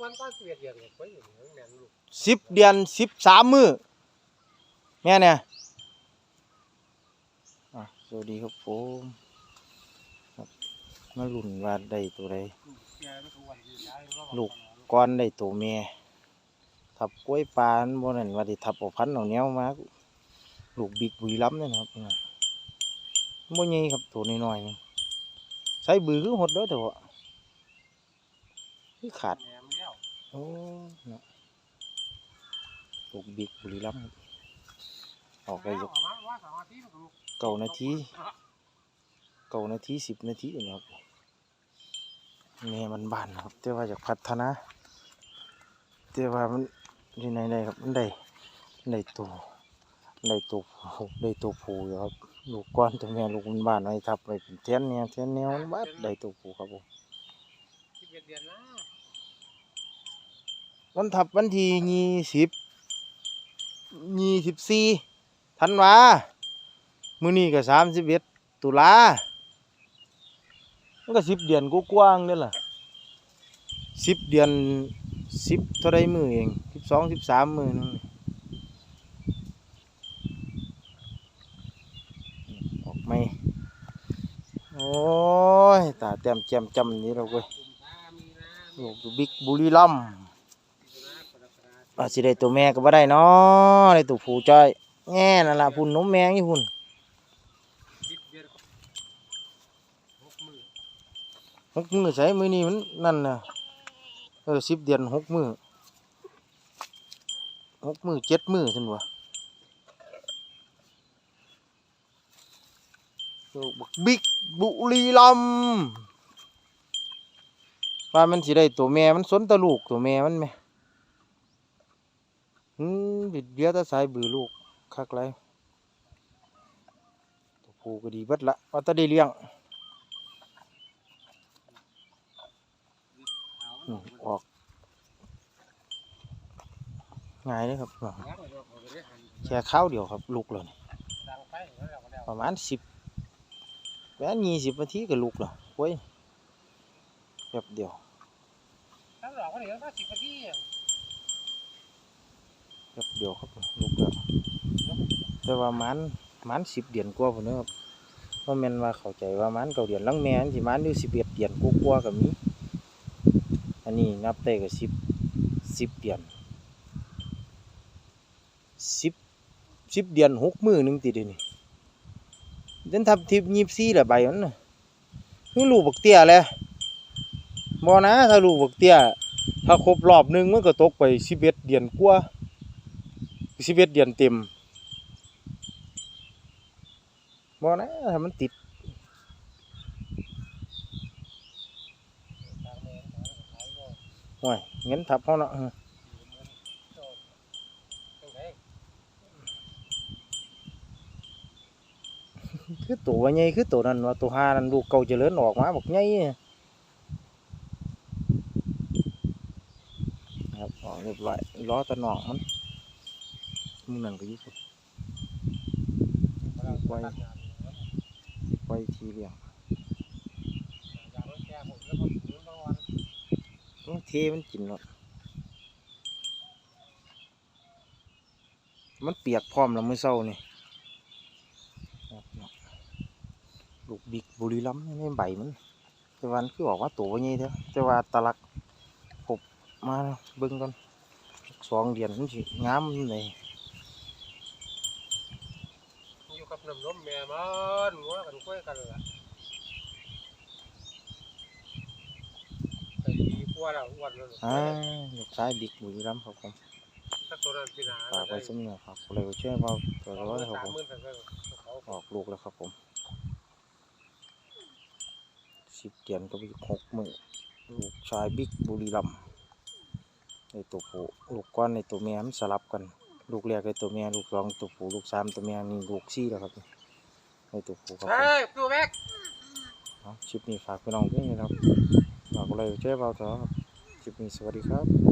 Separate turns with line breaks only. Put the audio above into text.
วันก็เสียเดียวเนี่ยไปอยู่แม่นลูก
สิบเดือนสิบสามมือแม่เนี่ยอะสวัสดีครับผมครับมาลุ่นว่าได้ตัวใด
แกไม่ทุกวันย้าย
ลูก ก้อนได้ตัวแม่ทับกล้วยปานบนนั้นว่าได้ทับเอาพันธุ์เอาแนวมาลูกบิ๊กบุรีรัมเนี่ยนะครับเนี่ยบ่ใหญ่ครับตัวน้อยๆนี่ใส่บือคือหดเด้อเถอะคือขาด
แมแล้ว
โอ้เนาะลูกบิ๊กบุรีรัมย์ออกไปยก
ว่าว่าสองอาทิตย์ลูก
เก้านาทีเก้านาทีสิบนาทีนี่ครับแม่มันบานครับแต่ว่าอยากพัฒนาแต่ว่ามันที่ไหนได้ครับมันได้ได้ตัวได้ตัวผูได้ตัวผูอยู่ครับลูกก้อนตัวแม่ลูกมันบานไว้ทับไปเป็นแทนเนี่ยแทนแนวมันบาดได้ตัวผูครับผม
สิบเอ็ดเดือนนะ
วันทับวันที่ยี่สิบยี่สิบสี่ธันวามื้อนี้ก็สามสิบเอ็ดตุลามันก็สิบเดือนกูกว้างๆนี่ยล่ะสิบเดือนสิบเท่าไรมือเองสิบสองสิบสามมือนึงออกไหมโอ้ยตาเต็มแจ่มจำนี่เราเว้ยลูกอยู่บิ๊กบุรีรัม
กฎาคม
อาสิได้ตัวแม่ก็บ่ได้เนาะได้ตัวผู้จ้อยแง่นั่นล่ะพุ่นนมแมงอยู่พุ่น
สิบเดือนหกมือ
ใส่มือนี้มันนั่นน่ะเออสิบเดือนหกมือหกมือเจ็ดมือซั่นวะบักบิ๊กบุรีรัมย์ว่ามันสิได้ตัวแม่มันสนตะลูกตัวแม่มันไหม อืมบิดเดียตาสายบือลูกคักไรตัวผู้ก็ดีเบิดละว่าตะได้เลี้ยง
อ
อกง่ายเลยครับ
แค่
ข้าวเดียวครับ ลูกเลย
ป
ระมาณสิบแม้ยี่สิบนาทีก็ลูกแล้วโอ้ยแป๊บเดียว
ถ้าหลอกก็เดี๋ยวก็สิบนาที อย่าง
แป๊บเดียวครับลูกแล้วแต่ว่ามันมันสิบเดือนกว่าผมนะครับว่าแม่นว่าเข้าใจว่ามันเก้าเดือนลังแม่นสิมันอยู่สิบเอ็ดเดือนกว่ากับมีอันนี้นับได้ก็สิบสิบเดือนสิบสิบเดือนหกมือหนึ่งติดยวนี่เดินทับทิพยีบซี่แหละใบมันน่ะคือลูกบักเตี้ยแหละบ่นะถ้าลูกบักเตี้ยถ้าครบรอบหนึ่งมันก็ตกไปสิบเอ็ดเดือนกว่า สิบเอ็ดเดือนเต็มบ่นะถ้ามันติด
ทางแม่ทางขายก็
ห่วยเงินทับเขาเนาะ
จังได
คือตัวว่าใหญ่คือตัวนั้นว่าตัวหานั้นลูกเก่าเจริญออกมาบอกใหญ่นะครับออกเรียบร้อยล้อตะหนองมัน มึงนั่นก็อยิ่งไว้ไว้ทีเดียวต้องเทมันกินเนาะมันเปียกพร้อมแล้วมื้อเช้านี่ครับเนาะลูกบิกบุรีรัมย์ในใบมันแต่วามันคือออกว่าตัวว่าใหญ่เด้อแต่ว่าตะลักพบมาเบิ่งก่อนสองเดือนมันสิงามเลย
อยู่กับ น้ำนมแม่มันงัวกันกล้วยกันล่ะแต่ดีกว่าแล้วอ้วนแล้ว
อ่าลูกชายบิ๊กบุรีรัมย์ครับผม
ถ้าตัวนั้นสินะ
ฝากไว้สำเนียฝากคนเลยช่วยมาตัวร้อยครับ
สาม
ผม
หมื่นแต่เขา
ออกลูกแล้วครับผมสิบเดือนก็ไปหกมือลูกชายบิ๊กบุรีรัมย์ในตัวผู้ลูกก้อนในตัวเมียมันสลับกัน ลูกแรกในตัวเมียลูกสองตัวผู้ลูกสามตัวเมียนี่ลูกสี่แล้วครับในตัวผู้ครับผม
เฮ้ยตัวแม็ก
เอาคลิปนี้ฝากพี่น้องด้วยนะครับฝากอะไรช่วยเบาเถอะครับคลิปนี้สวัสดีครับ